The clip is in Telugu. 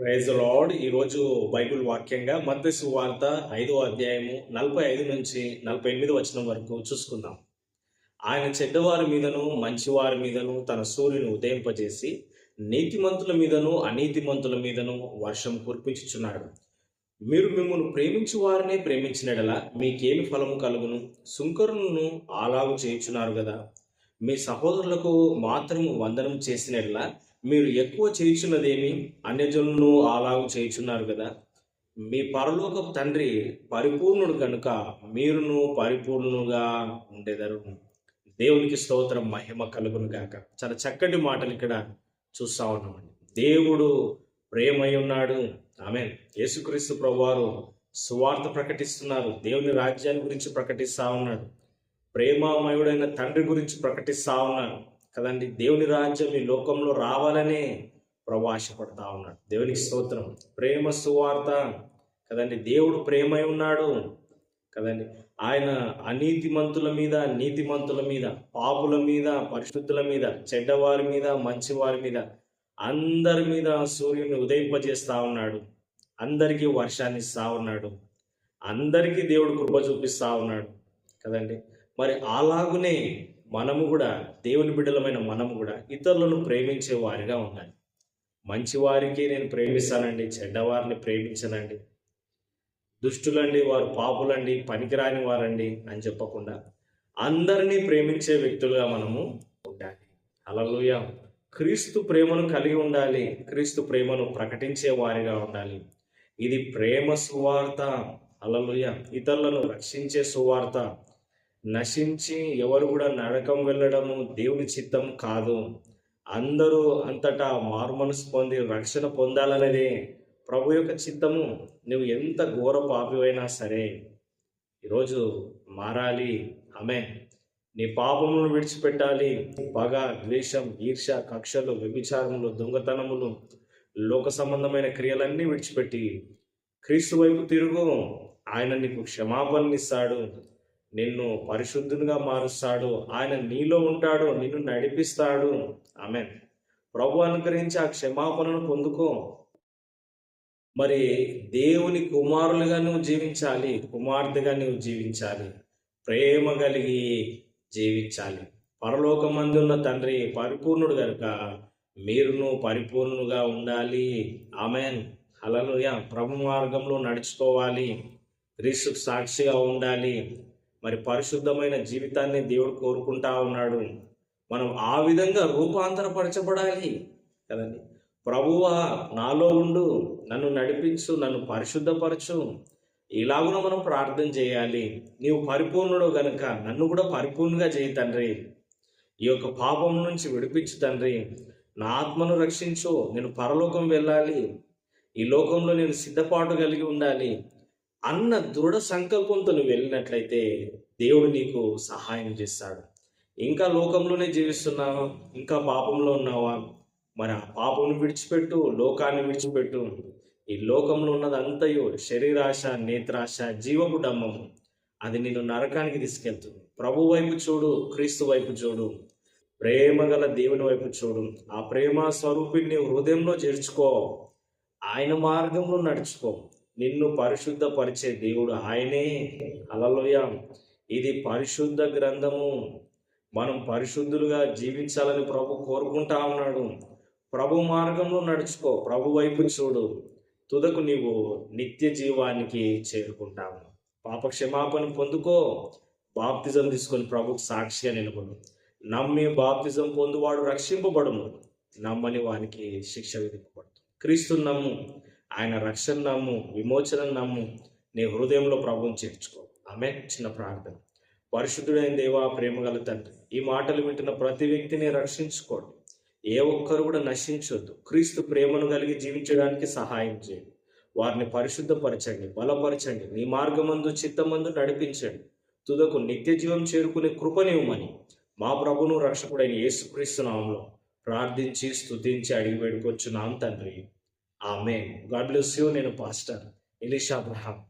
ప్రైజ్ లార్డ్ ఈరోజు బైబిల్ వాక్యంగా మత్తయి వార్త ఐదో అధ్యాయము నలభై ఐదు నుంచి నలభై ఎనిమిది వచ్చిన వరకు చూసుకుందాం. ఆయన చెడ్డవారి మీదను మంచివారి మీదను తన సూర్యుని ఉదయింపజేసి నీతిమంతుల మీదను అనీతిమంతుల మీదను వర్షం కురిపించుచున్నాడు. మీరు మిమ్మల్ని ప్రేమించు వారినే ప్రేమించినడలా మీకేమి ఫలము కలుగును? సుంకరులను అలాగు చేయుచున్నారు కదా. మీ సహోదరులకు మాత్రము వందనం చేసినట్లా మీరు ఎక్కువ చేయుచున్నదేమి? అన్యజనులను అలాగూ చేయుచున్నారు కదా. మీ పరలోక తండ్రి పరిపూర్ణుడు కనుక మీరును పరిపూర్ణుగా ఉండేదారు. దేవునికి స్తోత్రం మహిమ కలుగును గాక. చాలా చక్కటి మాటలు ఇక్కడ చూస్తా ఉన్నామండి. దేవుడు ప్రేమై ఉన్నాడు. ఆమె యేసుక్రీస్తు ప్రభువారు సువార్త ప్రకటిస్తున్నారు. దేవుని రాజ్యాన్ని గురించి ప్రకటిస్తా ఉన్నాడు. ప్రేమామయుడైన తండ్రి గురించి ప్రకటిస్తా ఉన్నాడు. కదండి? దేవుని రాజ్యం ఈ లోకంలో రావాలనే ప్రభు ఆశపడతా ఉన్నాడు. దేవునికి స్తోత్రం. ప్రేమ సువార్త కదండి? దేవుడు ప్రేమై ఉన్నాడు కదండి? ఆయన అనీతిమంతుల మీద నీతిమంతుల మీద పాపుల మీద పరిశుద్ధుల మీద చెడ్డవారి మీద మంచివారి మీద అందరి మీద సూర్యుని ఉదయింపజేస్తా ఉన్నాడు. అందరికీ వర్షాన్ని ఇస్తా ఉన్నాడు. అందరికీ దేవుడు కృప చూపిస్తా ఉన్నాడు కదండి? మరి అలాగునే మనము కూడా దేవుని బిడ్డలమైన మనము కూడా ఇతరులను ప్రేమించే వారిగా ఉండాలి. మంచివారికి నేను ప్రేమిస్తానండి చెడ్డవారిని ప్రేమించనండి. దుష్టులండి వారు పాపులండి పనికిరాని వారండి అని చెప్పకుండా అందరినీ ప్రేమించే వ్యక్తులుగా మనము ఉండాలి. అలలుయ క్రీస్తు ప్రేమను కలిగి ఉండాలి. క్రీస్తు ప్రేమను ప్రకటించే వారిగా ఉండాలి. ఇది ప్రేమ సువార్త. అలలుయ ఇతరులను రక్షించే సువార్త. నశించి ఎవరు కూడా నరకం వెళ్ళడము దేవుని చిత్తం కాదు. అందరూ అంతటా మారుమనసు పొంది రక్షణ పొందాలనేదే ప్రభు యొక్క చిత్తము. నువ్వు ఎంత ఘోర పాపివైనా సరే ఈరోజు మారాలి. ఆమె నీ పాపములను విడిచిపెట్టాలి. పగ ద్వేషం ఈర్ష కక్షలు వ్యభిచారములు దొంగతనములు లోక సంబంధమైన క్రియలన్నీ విడిచిపెట్టి క్రీస్తు వైపు తిరుగు. ఆయన నీకు క్షమాపణనిస్తాడు నిన్ను పరిశుద్ధునిగా మారుస్తాడు. ఆయన నీలో ఉంటాడు నిన్ను నడిపిస్తాడు. ఆమె ప్రభు అనుగ్రహించి ఆ క్షమాపణను పొందుకో. మరి దేవుని కుమారులుగా నువ్వు జీవించాలి కుమార్తెగా నువ్వు జీవించాలి ప్రేమ కలిగి జీవించాలి. పరలోకమందున్న తండ్రి పరిపూర్ణుడు కనుక మీరును పరిపూర్ణుగా ఉండాలి. ఆమెన్. అలలుయ ప్రభు మార్గంలో నడుచుకోవాలి. క్రీస్తుకు సాక్షిగా ఉండాలి. మరి పరిశుద్ధమైన జీవితాన్ని దేవుడు కోరుకుంటా ఉన్నాడు. మనం ఆ విధంగా రూపాంతరపరచబడాలి కదండి. ప్రభువా నాలో ఉండు నన్ను నడిపించు నన్ను పరిశుద్ధపరచు. ఇలాగున మనం ప్రార్థన చేయాలి. నీవు పరిపూర్ణుడు గనుక నన్ను కూడా పరిపూర్ణంగా చేయి తండ్రి. ఈ యొక్క పాపం నుంచి విడిపించు తండ్రి. నా ఆత్మను రక్షించు. నేను పరలోకం వెళ్ళాలి. ఈ లోకంలో నేను సిద్ధపాటు కలిగి ఉండాలి. అన్న దృఢ సంకల్పంతో నువ్వు వెళ్ళినట్లయితే దేవుడు నీకు సహాయం చేస్తాడు. ఇంకా లోకంలోనే జీవిస్తున్నావా? ఇంకా పాపంలో ఉన్నావా? మరి ఆ పాపం విడిచిపెట్టు లోకాన్ని విడిచిపెట్టు. ఈ లోకంలో ఉన్నదంతయు శరీరాశ నేత్రాశ జీవపు డమ్మము అది నేను నరకానికి తీసుకెళ్తుంది. ప్రభు వైపు చూడు క్రీస్తు వైపు చూడు. ప్రేమ గల దేవుని వైపు చూడు. ఆ ప్రేమ స్వరూపిణ్ణి హృదయంలో చేర్చుకో. ఆయన మార్గంలో నడుచుకో. నిన్ను పరిశుద్ధపరిచే దేవుడు ఆయనే. అలలోయ ఇది పరిశుద్ధ గ్రంథము. మనం పరిశుద్ధులుగా జీవించాలని ప్రభు కోరుకుంటా ఉన్నాడు. ప్రభు మార్గంలో నడుచుకో. ప్రభు వైపు చూడు. తుదకు నీవు నిత్య జీవానికి చేరుకుంటావు. పాప క్షమాపణ పొందుకో. బాప్తిజం తీసుకొని ప్రభుకు సాక్షిగా నిలబడు. నమ్మి బాప్తిజం పొందువాడు రక్షింపబడును. నమ్మని వానికి శిక్ష విధింపబడుతుంది క్రీస్తు నమ్ము ఆయన రక్షణ నమ్ము విమోచన నమ్ము నీ హృదయంలో ప్రభువుని చేర్చుకో. ఆమె చిన్న ప్రార్థన. పరిశుద్ధుడైన దేవా ప్రేమగల తండ్రి ఈ మాటలు వింటున్న ప్రతి వ్యక్తిని రక్షించుకోండి. ఏ ఒక్కరు కూడా నశించొద్దు. క్రీస్తు ప్రేమను కలిగి జీవించడానికి సహాయం చేయండి. వారిని పరిశుద్ధపరచండి బలపరచండి. నీ మార్గమందు చిత్తమందు నడిపించండి. తుదకు నిత్య జీవం చేరుకునే కృపనివ్వమని మా ప్రభును రక్షకుడైన యేసుక్రీస్తు నామంలో ప్రార్థించి స్తుతించి అడిగి వేడుకొచ్చున్నాం తండ్రి. ఆమె గాడ్ బ్లెస్ యూ. నేను పాస్టర్ ఎలిషా అబ్రహాం.